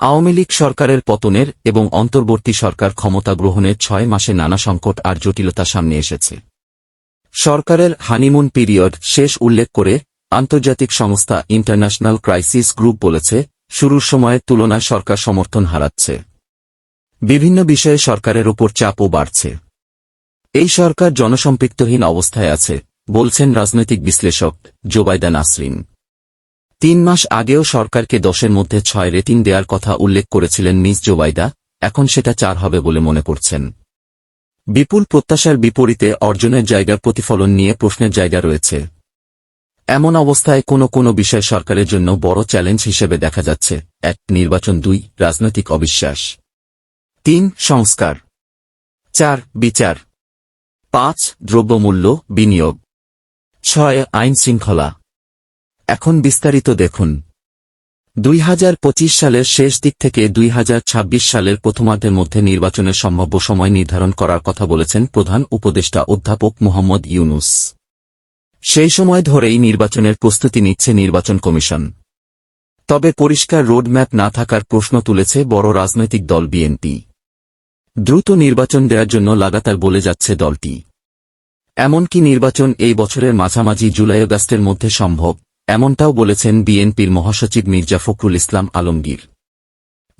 আওয়ামী লীগ সরকারের পতনের এবং অন্তর্বর্তী সরকার ক্ষমতা গ্রহণের ছয় মাসে নানা সংকট আর জটিলতা সামনে এসেছে। সরকারের হানিমুন পিরিয়ড শেষ উল্লেখ করে আন্তর্জাতিক সংস্থা ইন্টারন্যাশনাল ক্রাইসিস গ্রুপ বলেছে, শুরুর সময়ের তুলনায় সরকার সমর্থন হারাচ্ছে। বিভিন্ন বিষয়ে সরকারের ওপর চাপও বাড়ছে। এই সরকার জনসম্পৃক্তহীন অবস্থায় আছে, বলছেন রাজনৈতিক বিশ্লেষক জোবাইদা নাসরিন। তিন মাস আগেও সরকারকে দশের মধ্যে ছয় রেটিং দেওয়ার কথা উল্লেখ করেছিলেন মিস জোবাইদা, এখন সেটা চার হবে বলে মনে করছেন। বিপুল প্রত্যাশার বিপরীতে অর্জনের জায়গার প্রতিফলন নিয়ে প্রশ্নের জায়গা রয়েছে। এমন অবস্থায় কোনো কোনো বিষয় সরকারের জন্য বড় চ্যালেঞ্জ হিসেবে দেখা যাচ্ছে। এক, নির্বাচন দুই, রাজনৈতিক অবিশ্বাস। তিন, সংস্কার। চার, বিচার। পাঁচ, দ্রব্যমূল্য বিনিয়োগ। ছয়, আইন শৃঙ্খলা। এখন বিস্তারিত দেখুন। দুই হাজার পঁচিশ সালের শেষ দিক থেকে দুই হাজার ছাব্বিশ সালের প্রথমার্ধের মধ্যে নির্বাচনের সম্ভাব্য সময় নির্ধারণ করার কথা বলেছেন প্রধান উপদেষ্টা অধ্যাপক মোহাম্মদ ইউনুস। সেই সময় ধরেই নির্বাচনের প্রস্তুতি নিচ্ছে নির্বাচন কমিশন। তবে পরিষ্কার রোডম্যাপ না থাকার প্রশ্ন তুলেছে বড় রাজনৈতিক দল বিএনপি। দ্রুত নির্বাচন দেওয়ার জন্য লাগাতার বলে যাচ্ছে দলটি। এমনকি নির্বাচন এই বছরের মাঝামাঝি জুলাই আগস্টের মধ্যে সম্ভব। এমনটাও বলেছেন বিএনপির মহাসচিব মির্জা ফখরুল ইসলাম আলমগীর।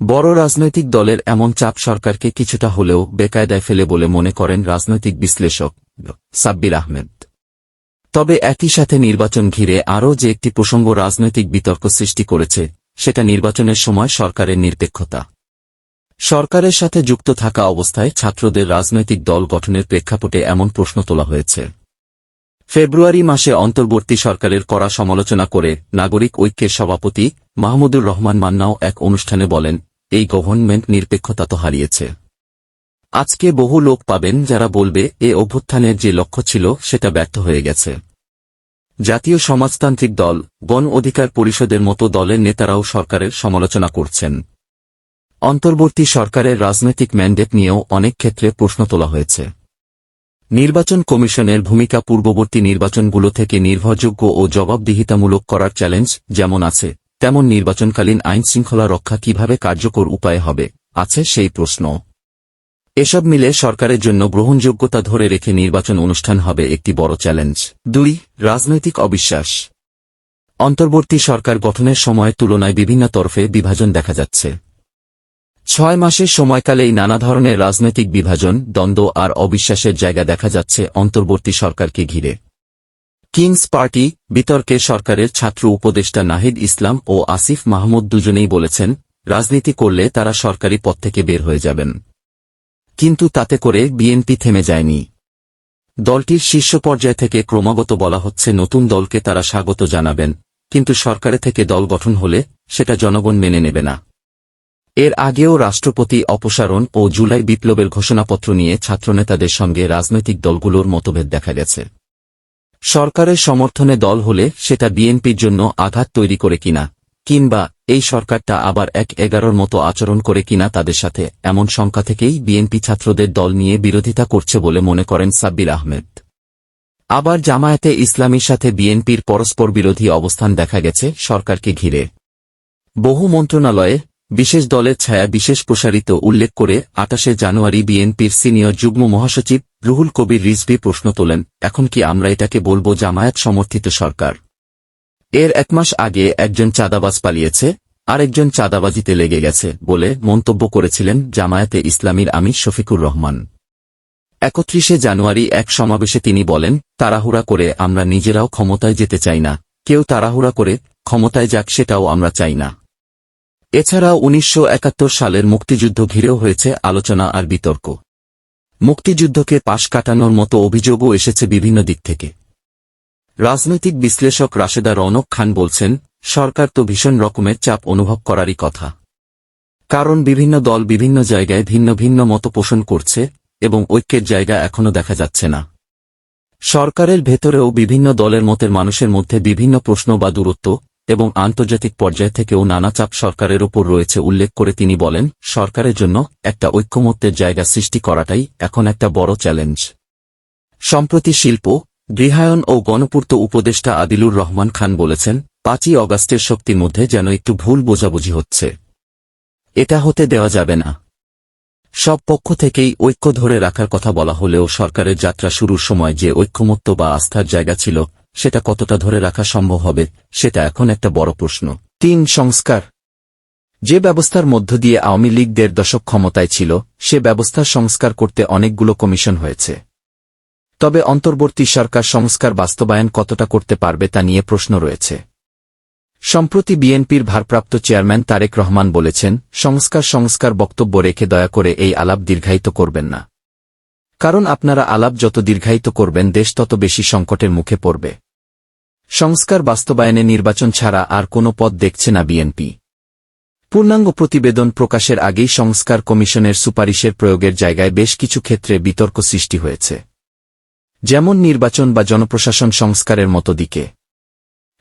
বড় রাজনৈতিক দলের এমন চাপ সরকারকে কিছুটা হলেও বেকায়দায় ফেলে বলে মনে করেন রাজনৈতিক বিশ্লেষক সাব্বির আহমেদ। তবে একই সাথে নির্বাচন ঘিরে আরও যে একটি প্রসঙ্গ রাজনৈতিক বিতর্ক সৃষ্টি করেছে, সেটা নির্বাচনের সময় সরকারের নিরপেক্ষতা। সরকারের সাথে যুক্ত থাকা অবস্থায় ছাত্রদের রাজনৈতিক দল গঠনের প্রেক্ষাপটে এমন প্রশ্ন তোলা হয়েছে। ফেব্রুয়ারি মাসে অন্তর্বর্তী সরকারের কড়া সমালোচনা করে নাগরিক ঐক্যের সভাপতি মাহমুদুর রহমান মান্নাও এক অনুষ্ঠানে বলেন, এই গভর্নমেন্ট নিরপেক্ষতা তো হারিয়েছে। আজকে বহু লোক পাবেন যারা বলবে, এ অভ্যুত্থানের যে লক্ষ্য ছিল, সেটা ব্যর্থ হয়ে গেছে। জাতীয় সমাজতান্ত্রিক দল, গণ অধিকার পরিষদের মতো দলের নেতারাও সরকারের সমালোচনা করছেন। অন্তর্বর্তী সরকারের রাজনৈতিক ম্যান্ডেট নিয়েও অনেক ক্ষেত্রে প্রশ্ন তোলা হয়েছে। নির্বাচন কমিশনের ভূমিকা পূর্ববর্তী নির্বাচনগুলো থেকে নির্ভরযোগ্য ও জবাবদিহিতামূলক করার চ্যালেঞ্জ যেমন আছে, তেমন নির্বাচনকালীন আইন শৃঙ্খলা রক্ষা কীভাবে কার্যকর উপায় হবে, আছে সেই প্রশ্ন। এসব মিলে সরকারের জন্য গ্রহণযোগ্যতা ধরে রেখে নির্বাচন অনুষ্ঠান হবে একটি বড় চ্যালেঞ্জ। দুই, রাজনৈতিক অবিশ্বাস। অন্তর্বর্তী সরকার গঠনের সময় তুলনায় বিভিন্ন তরফে বিভাজন দেখা যাচ্ছে। ছয় মাসের সময়কালেই নানা ধরনের রাজনৈতিক বিভাজন, দ্বন্দ্ব আর অবিশ্বাসের জায়গা দেখা যাচ্ছে অন্তর্বর্তী সরকারকে ঘিরে। কিংস পার্টি, বিতর্কে সরকারের ছাত্র উপদেষ্টা নাহিদ ইসলাম ও আসিফ মাহমুদ দুজনেই বলেছেন, রাজনীতি করলে তারা সরকারি পদ থেকে বের হয়ে যাবেন। কিন্তু তাতে করে বিএনপি থেমে যায়নি। দলটির শীর্ষ পর্যায় থেকে ক্রমাগত বলা হচ্ছে নতুন দলকে তারা স্বাগত জানাবেন, কিন্তু সরকারে থেকে দল গঠন হলে সেটা জনগণ মেনে নেবে না। এর আগেও রাষ্ট্রপতি অপসারণ ও জুলাই বিপ্লবের ঘোষণাপত্র নিয়ে ছাত্রনেতাদের সঙ্গে রাজনৈতিক দলগুলোর মতভেদ দেখা গেছে। সরকারের সমর্থনে দল হলে সেটা বিএনপির জন্য আঘাত তৈরি করে কিনা, কিংবা এই সরকারটা আবার এক এগারোর মতো আচরণ করে কিনা তাদের সাথে এমন শঙ্কা থেকেই বিএনপি ছাত্রদের দল নিয়ে বিরোধিতা করছে বলে মনে করেন সাব্বির আহমেদ। আবার জামায়াতে ইসলামীর সাথে বিএনপির পরস্পর বিরোধী অবস্থান দেখা গেছে সরকারকে ঘিরে। বহু মন্ত্রণালয়ে বিশেষ দলের ছায়া বিশেষ প্রসারিত উল্লেখ করে আটাশে জানুয়ারি বিএনপির সিনিয়র যুগ্ম মহাসচিব রুহুল কবির রিজভি প্রশ্ন তোলেন, এখন কি আমরা এটাকে বলব জামায়াত সমর্থিত সরকার? এর এক মাস আগে একজন চাঁদাবাজ পালিয়েছে, আরেকজন চাঁদাবাজিতে লেগে গেছে বলে মন্তব্য করেছিলেন জামায়াতে ইসলামীর আমির শফিকুর রহমান। একত্রিশে জানুয়ারি এক সমাবেশে তিনি বলেন, তাড়াহুড়া করে আমরা নিজেরাও ক্ষমতায় যেতে চাই না, কেউ তাড়াহুড়া করে ক্ষমতায় যাক সেটাও আমরা চাই না। এছাড়াও উনিশশো সালের মুক্তিযুদ্ধ ঘিরেও হয়েছে আলোচনা আর বিতর্ক। মুক্তিযুদ্ধকে পাশ কাটানোর মতো অভিযোগও এসেছে বিভিন্ন দিক থেকে। রাজনৈতিক বিশ্লেষক রাশেদা রৌনক খান বলছেন, সরকার তো ভীষণ রকমের চাপ অনুভব করারই কথা। কারণ বিভিন্ন দল বিভিন্ন জায়গায় ভিন্ন ভিন্ন মত পোষণ করছে এবং ঐক্যের জায়গা এখনও দেখা যাচ্ছে না। সরকারের ভেতরেও বিভিন্ন দলের মতের মানুষের মধ্যে বিভিন্ন প্রশ্ন বা দূরত্ব এবং আন্তর্জাতিক পর্যায় থেকেও নানা চাপ সরকারের ওপর রয়েছে উল্লেখ করে তিনি বলেন, সরকারের জন্য একটা ঐক্যমত্যের জায়গা সৃষ্টি করাটাই এখন একটা বড় চ্যালেঞ্জ। সম্প্রতি শিল্প, গৃহায়ন ও গণপূর্ত উপদেষ্টা আদিলুর রহমান খান বলেছেন, পাঁচই অগাস্টের শক্তির মধ্যে যেন একটু ভুল বোঝাবুঝি হচ্ছে। এটা হতে দেওয়া যাবে না। সব পক্ষ থেকেই ঐক্য ধরে রাখার কথা বলা হলেও সরকারের যাত্রা শুরুর সময় যে ঐক্যমত্য বা আস্থার জায়গা ছিল সেটা কতটা ধরে রাখা সম্ভব হবে, সেটা এখন একটা বড় প্রশ্ন। তিন, সংস্কার। যে ব্যবস্থার মধ্য দিয়ে আওয়ামী লীগ দেড় দশক ক্ষমতায় ছিল, সে ব্যবস্থার সংস্কার করতে অনেকগুলো কমিশন হয়েছে। তবে অন্তর্বর্তী সরকার সংস্কার বাস্তবায়ন কতটা করতে পারবে তা নিয়ে প্রশ্ন রয়েছে। সম্প্রতি বিএনপির ভারপ্রাপ্ত চেয়ারম্যান তারেক রহমান বলেছেন, সংস্কার সংস্কার বক্তব্য রেখে দয়া করে এই আলাপ দীর্ঘায়িত করবেন না। কারণ আপনারা আলাপ যত দীর্ঘায়িত করবেন, দেশ তত বেশি সংকটের মুখে পড়বে। সংস্কার বাস্তবায়নে নির্বাচন ছাড়া আর কোনো পথ দেখছে না বিএনপি। পূর্ণাঙ্গ প্রতিবেদন প্রকাশের আগেই সংস্কার কমিশনের সুপারিশের প্রয়োগের জায়গায় বেশ কিছু ক্ষেত্রে বিতর্ক সৃষ্টি হয়েছে। যেমন নির্বাচন বা জনপ্রশাসন সংস্কারের মতো দিকে।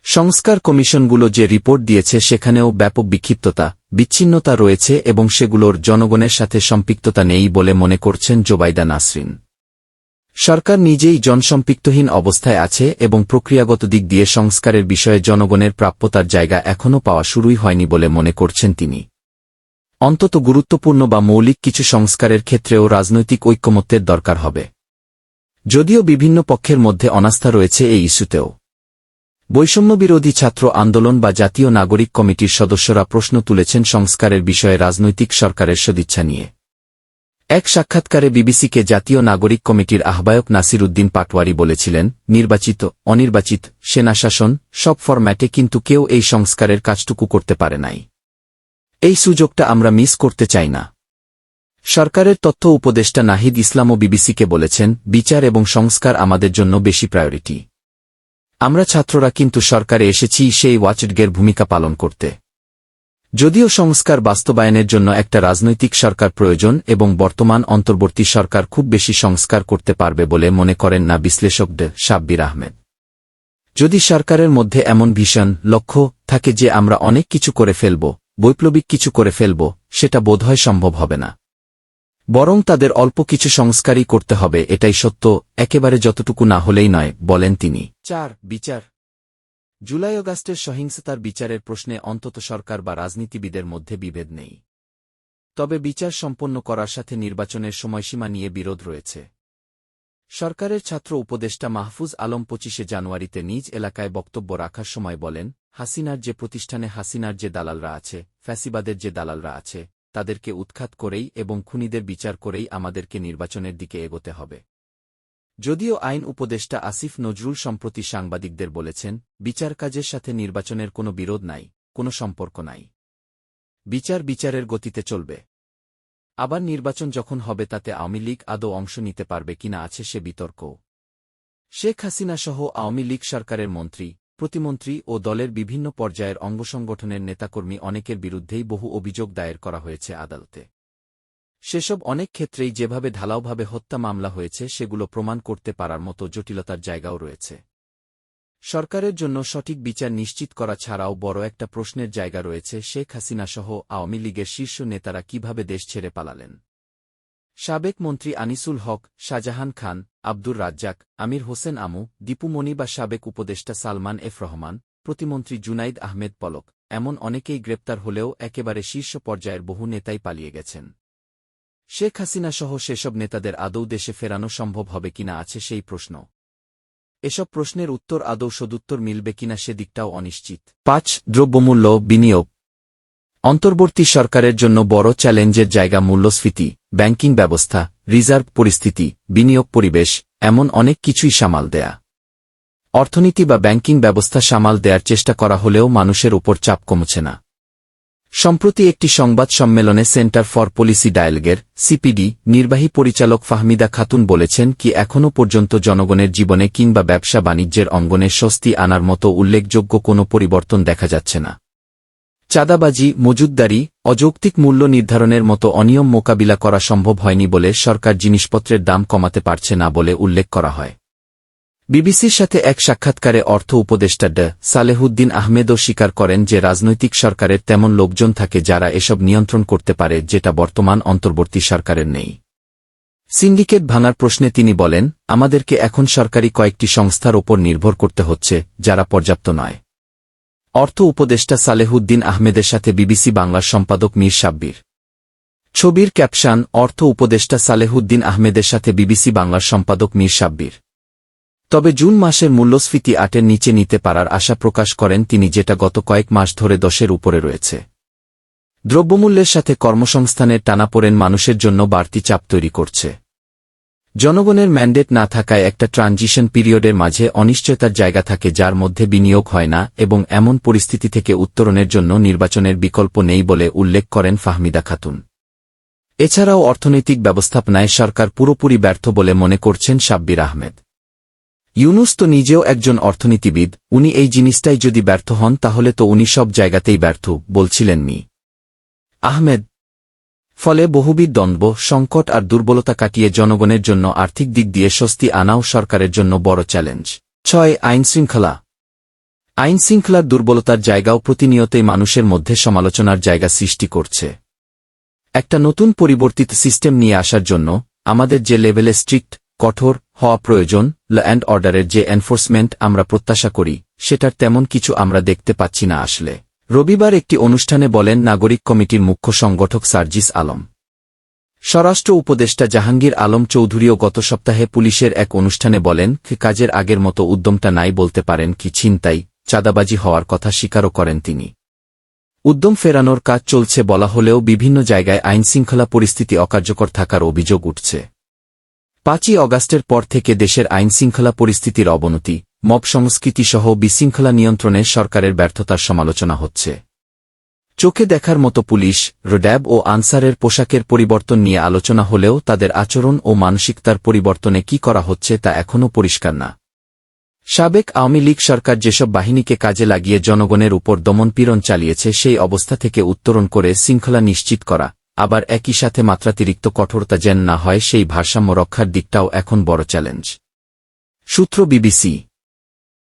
সংস্কার কমিশনগুলো যে রিপোর্ট দিয়েছে সেখানেও ব্যাপক বিক্ষিপ্ততা, বিচ্ছিন্নতা রয়েছে এবং সেগুলোর জনগণের সাথে সম্পৃক্ততা নেই বলে মনে করছেন জোবাইদা নাসরিন। সরকার নিজেই জনসম্পৃক্তহীন অবস্থায় আছে এবং প্রক্রিয়াগত দিক দিয়ে সংস্কারের বিষয়ে জনগণের প্রাপ্যতার জায়গা এখনও পাওয়া শুরুই হয়নি বলে মনে করছেন তিনি। অন্তত গুরুত্বপূর্ণ বা মৌলিক কিছু সংস্কারের ক্ষেত্রেও রাজনৈতিক ঐক্যমত্যের দরকার হবে। যদিও বিভিন্ন পক্ষের মধ্যে অনাস্থা রয়েছে এই ইস্যুতেও। বৈষম্যবিরোধী ছাত্র আন্দোলন বা জাতীয় নাগরিক কমিটির সদস্যরা প্রশ্ন তুলেছেন সংস্কারের বিষয়ে রাজনৈতিক সরকারের সদিচ্ছা নিয়ে। এক সাক্ষাৎকারে বিবিসিকে জাতীয় নাগরিক কমিটির আহ্বায়ক নাসির উদ্দিন পাটওয়ারি বলেছিলেন, নির্বাচিত, অনির্বাচিত সেনাশাসন সব ফরম্যাটে কিন্তু কেউ এই সংস্কারের কাজটুকু করতে পারে নাই। এই সুযোগটা আমরা মিস করতে চাই না। সরকারের তথ্য উপদেষ্টা নাহিদ ইসলামও বিবিসিকে বলেছেন, বিচার এবং সংস্কার আমাদের জন্য বেশি প্রায়োরিটি। আমরা ছাত্ররা কিন্তু সরকারে এসেছি, সেই ওয়াচডগের ভূমিকা পালন করতে। যদিও সংস্কার বাস্তবায়নের জন্য একটা রাজনৈতিক সরকার প্রয়োজন এবং বর্তমান অন্তর্বর্তী সরকার খুব বেশি সংস্কার করতে পারবে বলে মনে করেন না বিশ্লেষক ডে সাব্বির আহমেদ। যদি সরকারের মধ্যে এমন ভীষণ লক্ষ্য থাকে যে আমরা অনেক কিছু করে ফেলব, বৈপ্লবিক কিছু করে ফেলব, সেটা বোধহয় সম্ভব হবে না। বরং তাদের অল্প কিছু সংস্কারই করতে হবে, এটাই সত্য, একেবারে যতটুকু না হলেই নয়, বলেন তিনি। চার, বিচার। জুলাই অগাস্টের সহিংসতার বিচারের প্রশ্নে অন্তত সরকার বা রাজনীতিবিদের মধ্যে বিভেদ নেই। তবে বিচার সম্পন্ন করার সাথে নির্বাচনের সময়সীমা নিয়ে বিরোধ রয়েছে। সরকারের ছাত্র উপদেষ্টা মাহফুজ আলম পঁচিশে জানুয়ারিতে নিজ এলাকায় বক্তব্য রাখার সময় বলেন, হাসিনার যে প্রতিষ্ঠানে হাসিনার যে দালালরা আছে, ফ্যাসিবাদের যে দালালরা আছে, তাদেরকে উৎখাত করেই এবং খুনিদের বিচার করেই আমাদেরকে নির্বাচনের দিকে এগোতে হবে। যদিও আইন উপদেষ্টা আসিফ নজরুল সম্প্রতি সাংবাদিকদের বলেছেন, বিচার কাজের সাথে নির্বাচনের কোনো বিরোধ নাই, কোনো সম্পর্ক নাই। বিচার বিচারের গতিতে চলবে। আবার নির্বাচন যখন হবে তাতে আওয়ামী লীগ আদৌ অংশ নিতে পারবে কিনা আছে সে বিতর্ক। শেখ হাসিনা সহ আওয়ামী লীগ সরকারের মন্ত্রী, প্রতিমন্ত্রী ও দলের বিভিন্ন পর্যায়ের অঙ্গসংগঠনের নেতাকর্মী অনেকের বিরুদ্ধেই বহু অভিযোগ দায়ের করা হয়েছে আদালতে। সেসব অনেক ক্ষেত্রেই যেভাবে ঢালাওভাবে হত্যা মামলা হয়েছে, সেগুলো প্রমাণ করতে পারার মতো জটিলতার জায়গাও রয়েছে। সরকারের জন্য সঠিক বিচার নিশ্চিত করা ছাড়াও বড় একটা প্রশ্নের জায়গা রয়েছে, শেখ হাসিনা সহ আওয়ামী লীগের শীর্ষ নেতারা কীভাবে দেশ ছেড়ে পালালেন? সাবেক মন্ত্রী আনিসুল হক, শাহজাহান খান, আব্দুর রাজ্জাক, আমির হোসেন আমু দীপুমণি বা সাবেক উপদেষ্টা সালমান এফ রহমান, প্রতিমন্ত্রী জুনাইদ আহমেদ পলক, এমন অনেকেই গ্রেপ্তার হলেও একেবারে শীর্ষ পর্যায়ের বহু নেতাই পালিয়ে গেছেন। শেখ হাসিনা সহ সেসব নেতাদের আদৌ দেশে ফেরানো সম্ভব হবে কিনা আছে সেই প্রশ্ন। এসব প্রশ্নের উত্তর আদৌ সদুত্তর মিলবে কিনা সেদিকটাও অনিশ্চিত। পাঁচ, দ্রব্যমূল্য বিনিয়োগ। অন্তর্বর্তী সরকারের জন্য বড় চ্যালেঞ্জের জায়গা মূল্যস্ফীতি, ব্যাংকিং ব্যবস্থা, রিজার্ভ পরিস্থিতি, বিনিয়োগ পরিবেশ, এমন অনেক কিছুই সামাল দেয়া। অর্থনীতি বা ব্যাংকিং ব্যবস্থা সামাল দেয়ার চেষ্টা করা হলেও মানুষের উপর চাপ কমছে না। সম্প্রতি একটি সংবাদ সম্মেলনে সেন্টার ফর পলিসি ডায়ালগের সিপিডি নির্বাহী পরিচালক ফাহমিদা খাতুন বলেছেন কি এখনও পর্যন্ত জনগণের জীবনে কিংবা ব্যবসা বাণিজ্যের অঙ্গনে স্বস্তি আনার মতো উল্লেখযোগ্য কোনো পরিবর্তন দেখা যাচ্ছে না। চাঁদাবাজি, মজুদদারি, অযৌক্তিক মূল্য নির্ধারণের মতো অনিয়ম মোকাবিলা করা সম্ভব হয়নি বলে সরকার জিনিসপত্রের দাম কমাতে পারছে না বলে উল্লেখ করা হয়। বিবিসির সাথে এক সাক্ষাৎকারে অর্থ উপদেষ্টা ড. সালেহুদ্দিন আহমেদও স্বীকার করেন যে রাজনৈতিক সরকারের তেমন লোকজন থাকে যারা এসব নিয়ন্ত্রণ করতে পারে যেটা বর্তমান অন্তর্বর্তী সরকারের নেই। সিন্ডিকেট ভাঙার প্রশ্নে তিনি বলেন, আমাদেরকে এখন সরকারি কয়েকটি সংস্থার ওপর নির্ভর করতে হচ্ছে, যারা পর্যাপ্ত নয়। অর্থ উপদেষ্টা সালেহুদ্দিন আহমেদের সাথে বিবিসি বাংলার সম্পাদক মীর সাব্বির। ছবির ক্যাপশন, অর্থ উপদেষ্টা সালেহুদ্দিন আহমেদের সাথে বিবিসি বাংলার সম্পাদক মীর সাব্বির। তবে জুন মাসের মূল্যস্ফীতি আটের নিচে নিতে পারার আশা প্রকাশ করেন তিনি যেটা গত কয়েক মাস ধরে দশের উপরে রয়েছে। দ্রব্যমূল্যের সাথে কর্মসংস্থানের টানাপোড়েন মানুষের জন্য বাড়তি চাপ তৈরি করছে। জনগণের ম্যান্ডেট না থাকায় একটা ট্রানজিশন পিরিয়ডের মাঝে অনিশ্চয়তার জায়গা থাকে যার মধ্যে বিনিয়োগ হয় না এবং এমন পরিস্থিতি থেকে উত্তরণের জন্য নির্বাচনের বিকল্প নেই বলে উল্লেখ করেন ফাহমিদা খাতুন। এছাড়াও অর্থনৈতিক ব্যবস্থাপনায় সরকার পুরোপুরি ব্যর্থ বলে মনে করছেন সাব্বির আহমেদ। ইউনুস তো নিজেও একজন অর্থনীতিবিদ, উনি এই জিনিসটাই যদি ব্যর্থ হন তাহলে তো উনি সব জায়গাতেই ব্যর্থ, বলছিলেন মি। আহমেদ। ফলে বহুবিধ দ্বন্দ্ব, সংকট আর দুর্বলতা কাটিয়ে জনগণের জন্য আর্থিক দিক দিয়ে স্বস্তি আনাও সরকারের জন্য বড় চ্যালেঞ্জ। ছয় আইনশৃঙ্খলা আইনশৃঙ্খলার দুর্বলতার জায়গাও প্রতিনিয়তই মানুষের মধ্যে সমালোচনার জায়গা সৃষ্টি করছে। একটা নতুন পরিবর্তিত সিস্টেম নিয়ে আসার জন্য আমাদের যে লেভেলে স্ট্রিক্ট, কঠোর হওয়া প্রয়োজন, ল অ্যান্ড অর্ডারের যে এনফোর্সমেন্ট আমরা প্রত্যাশা করি, সেটার তেমন কিছু আমরা দেখতে পাচ্ছি না আসলে। রবিবার একটি অনুষ্ঠানে বলেন নাগরিক কমিটির মুখ্য সংগঠক সার্জিস আলম। স্বরাষ্ট্র উপদেষ্টা জাহাঙ্গীর আলম চৌধুরীও গত সপ্তাহে পুলিশের এক অনুষ্ঠানে বলেন কাজের আগের মতো উদ্যমটা নাই বলতে পারেন কি ছিনতাই, চাঁদাবাজি হওয়ার কথা স্বীকারও করেন তিনি। উদ্যম ফেরানোর কাজ চলছে বলা হলেও বিভিন্ন জায়গায় আইনশৃঙ্খলা পরিস্থিতি অকার্যকর থাকার অভিযোগ উঠছে। পাঁচই অগাস্টের পর থেকে দেশের আইনশৃঙ্খলা পরিস্থিতির অবনতি, মব সংস্কৃতি সহ বিশৃঙ্খলা নিয়ন্ত্রণে সরকারের ব্যর্থতার সমালোচনা হচ্ছে। চোখে দেখার মতো পুলিশ, রোড্যাব ও আনসারের পোশাকের পরিবর্তন নিয়ে আলোচনা হলেও তাদের আচরণ ও মানসিকতার পরিবর্তনে কি করা হচ্ছে তা এখনও পরিষ্কার না। সাবেক আওয়ামী লীগ সরকার যেসব বাহিনীকে কাজে লাগিয়ে জনগণের উপর দমনপীড়ন চালিয়েছে সেই অবস্থা থেকে উত্তরণ করে শৃঙ্খলা নিশ্চিত করা। আবার একই সাথে মাত্রাতিরিক্ত কঠোরতা যেন না হয়, সেই ভারসাম্য রক্ষার দিকটাও এখন বড় চ্যালেঞ্জ। সূত্র বিবিসি